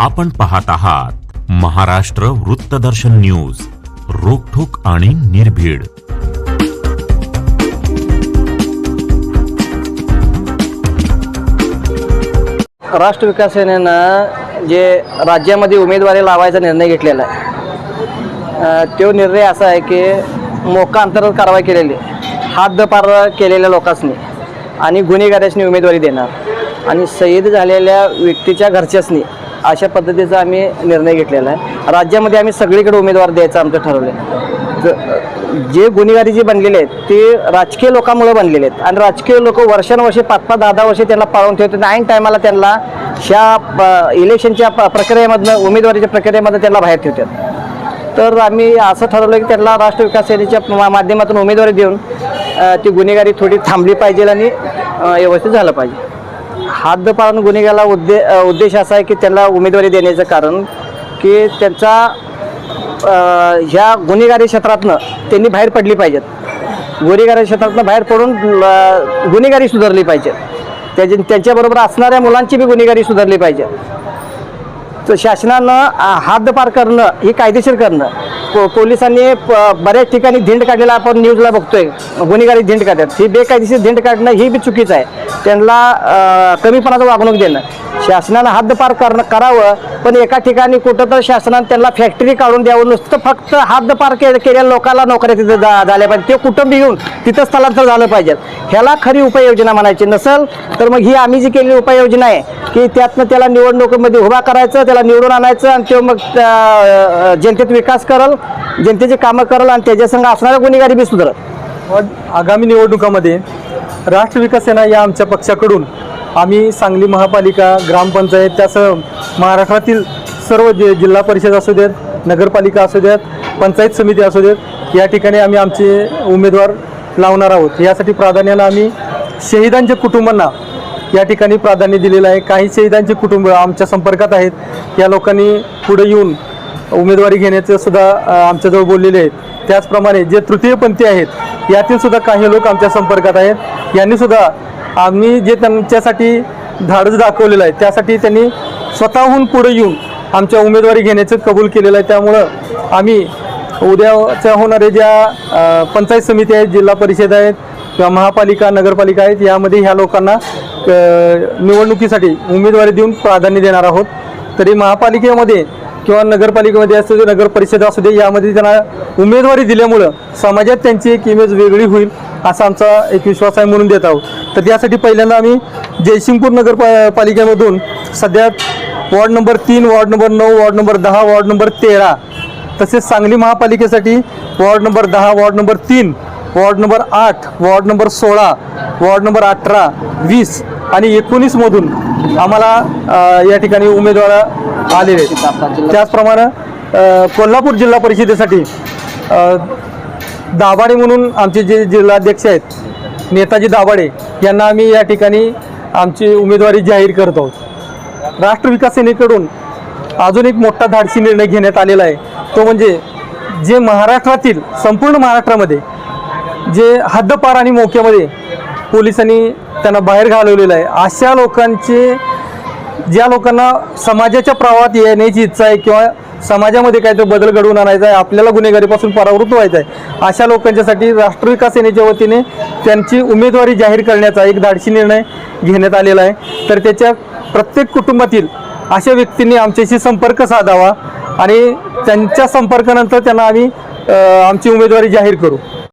आपण पाहत आहात महाराष्ट्र वृत्तदर्शन न्यूज रोखोक आणि निर्भीड. राष्ट्र विकास सेनेनं जे राज्यामध्ये उमेदवारी लावायचा निर्णय घेतलेला आहे तो निर्णय असा आहे की मोका अंतर्गत कारवाई केलेली हातदपार केलेल्या लोकांनी आणि गुन्हेगारांनी उमेदवारी देणार. आणि शहीद झालेल्या व्यक्तीच्या घरच्यासनी अशा पद्धतीचा आम्ही निर्णय घेतलेला आहे. राज्यामध्ये आम्ही सगळीकडे उमेदवार द्यायचं आमचं ठरवलं आहे जे गुन्हेगारी जे बनलेले आहेत ते राजकीय लोकांमुळे बनलेले आहेत. आणि राजकीय लोक वर्षानुवर्षे पाच पाच दहा दहा वर्षे त्यांना पाळून ठेवतात. ऐन टायमाला त्यांना ह्या प- इलेक्शनच्या प्रक्रियेमधनं उमेदवारीच्या प्रक्रियेमधनं त्यांना बाहेर ठेवतात. तर आम्ही असं ठरवलं की त्यांना राष्ट्र विकास सेनेच्या मा- माध्यमातून उमेदवारी देऊन ती गुन्हेगारी थोडी थांबली पाहिजे आणि व्यवस्थित झालं पाहिजे. हात पाळून गुन्हेगाला उद्दे उद्देश असा आहे की त्यांना उमेदवारी देण्याचं कारण की त्यांचा ह्या गुन्हेगारी क्षेत्रातनं त्यांनी बाहेर पडली पाहिजेत. गुन्हेगारी क्षेत्रातनं बाहेर पडून गुन्हेगारी सुधारली पाहिजे त्याच्या त्यांच्याबरोबर असणाऱ्या मुलांची बी गुन्हेगारी सुधारली पाहिजे शासनानं हद्दपार करणं हे कायदेशीर करणं. पो पोलिसांनी प- बऱ्याच ठिकाणी धिंड काढलेला आपण न्यूजला बघतोय. गुन्हेगारी धिंड काढतात. ही बेकायदेशीर धिंड काढणं ही बी चुकीचं आहे. त्यांना कमीपणाचं वागणूक देणं. शासनानं हद्दपार करणं करावं पण एका ठिकाणी कुठं तर शासनानं त्यांना फॅक्टरी काढून द्यावं. नुसतं फक्त हद्दपार के केलेल्या लोकांना नोकऱ्या तिथं जा- झाल्या पाहिजे ते कुटुंब घेऊन तिथं स्थलांतर झालं पाहिजे ह्याला खरी उपाययोजना म्हणायची नसेल तर मग ही आम्ही जी केलेली उपाययोजना आहे की त्यातनं त्याला निवडणुकीमध्ये उभा करायचं त्याला निवडून आणायचं आणि तो मग त्या, जनतेत विकास करल जनतेची कामं करल आणि त्याच्यासंग असणाऱ्या गुन्हेगारी बी सुधारत आगामी निवडणुकामध्ये राष्ट्र विकास सेना या आमच्या पक्षाकडून आम्ही सांगली महापालिका ग्रामपंचायत त्यासह महाराष्ट्रातील सर्व जे जिल्हा परिषद असू देत नगरपालिका असू देत पंचायत समिती असू देत या ठिकाणी आम्ही आमचे उमेदवार लावणार आहोत. यासाठी प्राधान्यानं आम्ही शहीदांच्या कुटुंबांना या ठिकाणी प्राधान्य दिलेलं आहे. काही शहीदांचे कुटुंब आमच्या संपर्कात आहेत. या लोकांनी पुढे येऊन उमेदवारी घेण्याचं सुद्धा आमच्याजवळ बोललेले आहेत. त्याचप्रमाणे जे तृतीयपंथी आहेत यातील सुद्धा काही लोक आमच्या संपर्कात आहेत. यांनी सुद्धा आम्ही जे त्यांच्यासाठी धाडस दाखवलेलं आहे त्यासाठी त्यांनी स्वतःहून पुढे येऊन आमच्या उमेदवारी घेण्याचं कबूल केलेलं आहे. त्यामुळं आम्ही उद्याच्या होणाऱ्या ज्या पंचायत समिती आहेत जिल्हा परिषद आहेत किंवा महापालिका नगरपालिका आहेत यामध्ये ह्या लोकांना निवडणुकीसाठी उमेदवारी देऊन प्राधान्य देणार आहोत. तरी महापालिकेमध्ये किंवा नगरपालिकेमध्ये असू दे नगर परिषद असू दे यामध्ये त्यांना उमेदवारी दिल्यामुळं समाजात त्यांची एक इमेज वेगळी होईल असा आमचा एक विश्वास आहे म्हणून देत आहोत. तर त्यासाठी पहिल्यांदा आम्ही जयसिंगपूर नगर पालिकेमधून सध्या वॉर्ड नंबर तीन वॉर्ड नंबर नऊ वॉर्ड नंबर दहा वॉर्ड नंबर तेरा तसेच सांगली महापालिकेसाठी वॉर्ड नंबर दहा वॉर्ड नंबर तीन वॉर्ड नंबर आठ वॉर्ड नंबर सोळा वॉर्ड नंबर अठरा वीस आणि एकोणीसमधून आम्हाला या ठिकाणी उमेदवार आलेले आहेत. त्याचप्रमाणे कोल्हापूर जिल्हा परिषदेसाठी दाभाडे म्हणून आमचे जे जिल्हाध्यक्ष आहेत नेताजी दाभाडे यांना आम्ही या ठिकाणी आमची उमेदवारी जाहीर करत आहोत. राष्ट्र विकास सेनेकडून अजून एक मोठा धाडसी निर्णय घेण्यात आलेला आहे. तो म्हणजे जे महाराष्ट्रातील संपूर्ण महाराष्ट्रामध्ये जे हद्दपार आणि मोक्यामध्ये पोलिसांनी त्यांना बाहेर घालवलेलं आहे. अशा लोकांचे ज्या लोकांना समाजाच्या प्रवाहात येण्याची इच्छा आहे किंवा समाजामध्ये काहीतरी बदल घडवून आणायचा आहे आपल्याला गुन्हेगारीपासून परावृत्त व्हायचं आहे अशा लोकांच्यासाठी राष्ट्रविकास सेनेच्या वतीने त्यांची उमेदवारी जाहीर करण्याचा एक धाडशी निर्णय घेण्यात आलेला आहे. तर त्याच्या प्रत्येक कुटुंबातील अशा व्यक्तींनी आमच्याशी संपर्क साधावा आणि त्यांच्या संपर्कानंतर त्यांना आम्ही आमची उमेदवारी जाहीर करू.